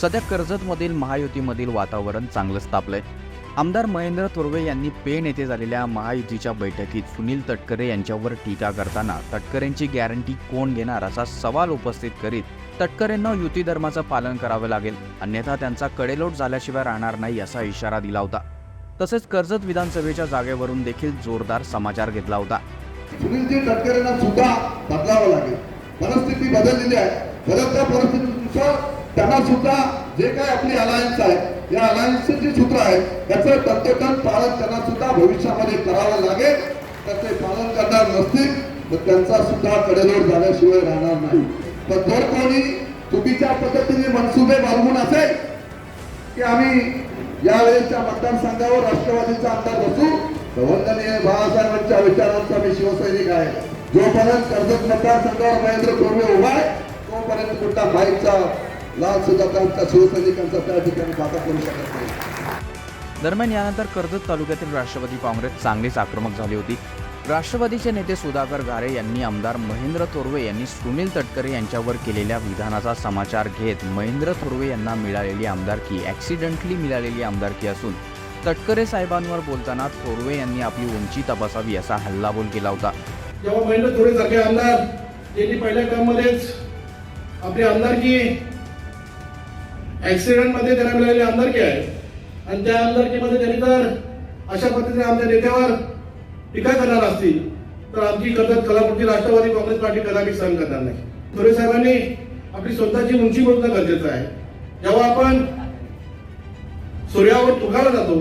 सध्या कर्जतमधील महायुतीमधील वातावरण चांगलंच तापलंय. आमदार महेंद्र थोरवे यांनी पेण येथे झालेल्या महायुतीच्या बैठकीत सुनील तटकरे यांच्यावर टीका करताना तटकरेंची गॅरंटी कोण घेणार असा सवाल उपस्थित करीत तटकरेंना युती धर्माचं पालन करावं लागेल. अन्यथा त्यांचा कडेलोट झाल्याशिवाय राहणार नाही असा इशारा दिला होता. तसेच कर्जत विधानसभेच्या जागेवरून देखील जोरदार समाचार घेतला होता. सुनीलजी तटकरेंना सुद्धा बदलावं लागेल. परिस्थिती बदललेली आहे. परिस्थितीनुसार त्यांना सुद्धा जे काय आपली अलायन्स आहे या अलायन्सचे जे सूत्र आहे त्याचं तत्वतन पालन त्यांना सुद्धा भविष्यामध्ये करावं लागेल. तर ते पालन करणार नसतील तर त्यांचा सुद्धा कडेलोट झाल्याशिवाय राहणार नाही. पण जर कोणी चुकीच्या पद्धतीने मनसुबे बाळगून असेल की आम्ही यावेळेच्या मतदारसंघावर राष्ट्रवादीचा आमदार बसू तर वंदनीय बाळासाहेबांच्या विचारांचा मी शिवसैनिक आहे. जोपर्यंत कर्जत मतदारसंघावर महेंद्र कोरवे उभा आहे तोपर्यंत कुठला बाईकचा लाल सुद्धा त्यांच्या शिवसैनिकांचा त्या ठिकाणी खाता करू शकत नाही. दरम्यान यानंतर कर्जत तालुक्यातील राष्ट्रवादी काँग्रेस चांगलीच आक्रमक झाली होती. राष्ट्रवादीचे नेते सुधाकर घारे यांनी आमदार महेंद्र थोरवे यांनी सुनील तटकरे यांच्यावर केलेल्या विधानाचा समाचार घेत महेंद्र थोरवे यांना मिळालेली आमदारकी ॲक्सिडेंटली मिळालेली आमदारकी असून तटकरे साहेबांवर बोलताना थोरवे यांनी आपली उंची तपासावी असा हल्लाबोल केला होता. जेव्हा महेंद्र थोडे सारखे आमदार त्यांनी पहिल्या टर्ममध्येच आपली आमदारकी ऍक्सिडेंटमध्ये त्यांना मिळालेली आमदारकी आहे. आणि त्या आमदारकीमध्ये त्यांनी जर अशा पद्धतीने आमच्या नेत्यावर टीका करणार असतील तर आमची कर्जत कलाकृती राष्ट्रवादी काँग्रेस पार्टी कदापि सहन करणार नाही. थोरे साहेबांनी आपली स्वतःची उंची बोलणं गरजेचं आहे. जेव्हा आपण सूर्यावर तुकाला जातो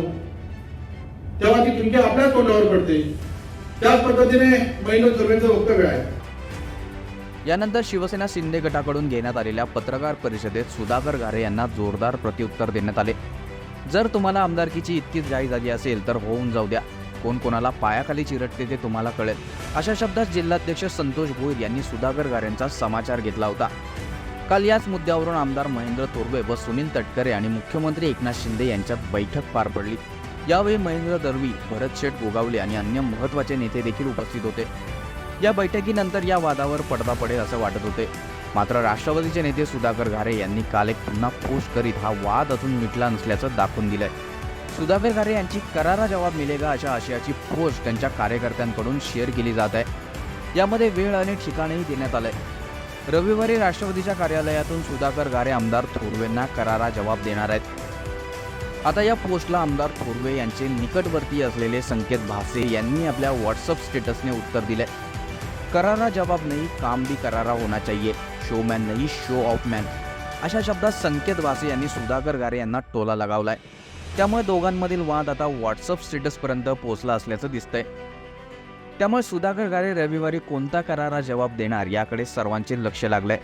तेव्हा ती तुमच्या आपल्याच तोंडावर पडते. त्याच पद्धतीने महेंद्र थोरवेंचं वक्तव्य आहे. यानंतर शिवसेना शिंदे गटाकडून घेण्यात आलेल्या पत्रकार परिषदेत सुधाकर घारे यांना जोरदार प्रत्युत्तर देण्यात आले. जर तुम्हाला आमदारकीची इतकीच घाई झाली असेल तर होऊन जाऊ द्या. कोण कोणाला पायाखाली चिरटते ते तुम्हाला कळेल. अशा शब्दात जिल्हाध्यक्ष संतोष भोईर यांनी सुधाकर घारेंचा समाचार घेतला होता. काल याच मुद्द्यावरून आमदार महेंद्र थोरवे व सुनील तटकरे आणि मुख्यमंत्री एकनाथ शिंदे यांच्यात बैठक पार पडली. यावेळी महेंद्र दरवी भरत शेठ गोगावले आणि अन्य महत्त्वाचे नेते देखील उपस्थित होते. या बैठकीनंतर या वादावर पडदा पडेल असं वाटत होते. मात्र राष्ट्रवादीचे नेते सुधाकर घारे यांनी काल एक पुन्हा पोस्ट करीत हा वाद अजून मिटला नसल्याचं दाखवून दिलंय. सुधाकर घारे यांची करारा जवाब मिलेगा अशा आशयाची पोस्ट त्यांच्या कार्यकर्त्यांकडून शेअर केली जात आहे. यामध्ये वेळ आणि ठिकाणही देण्यात आलंय. रविवारी राष्ट्रवादीच्या कार्यालयातून सुधाकर घारे आमदार थोरवेंना करारा जवाब देणार आहेत. आता या पोस्टला आमदार थोरवे यांचे निकटवर्ती असलेले संकेत भासे यांनी आपल्या व्हॉट्सअप स्टेटसने उत्तर दिले करारा जवाब नाही काम भी करारा होना चाहिए। शो मॅन नाही शो ऑफ मॅन अशा शब्दात संकेत वासे यांनी सुधाकर गारे यांना टोला लगावलाय. त्यामुळे दोघांमधील वाद आता व्हॉट्सअप स्टेटसपर्यंत पोहोचला असल्याचं दिसतंय. त्यामुळे सुधाकर गारे रविवारी कोणता करारा जवाब देणार याकडे सर्वांचे लक्ष लागलंय.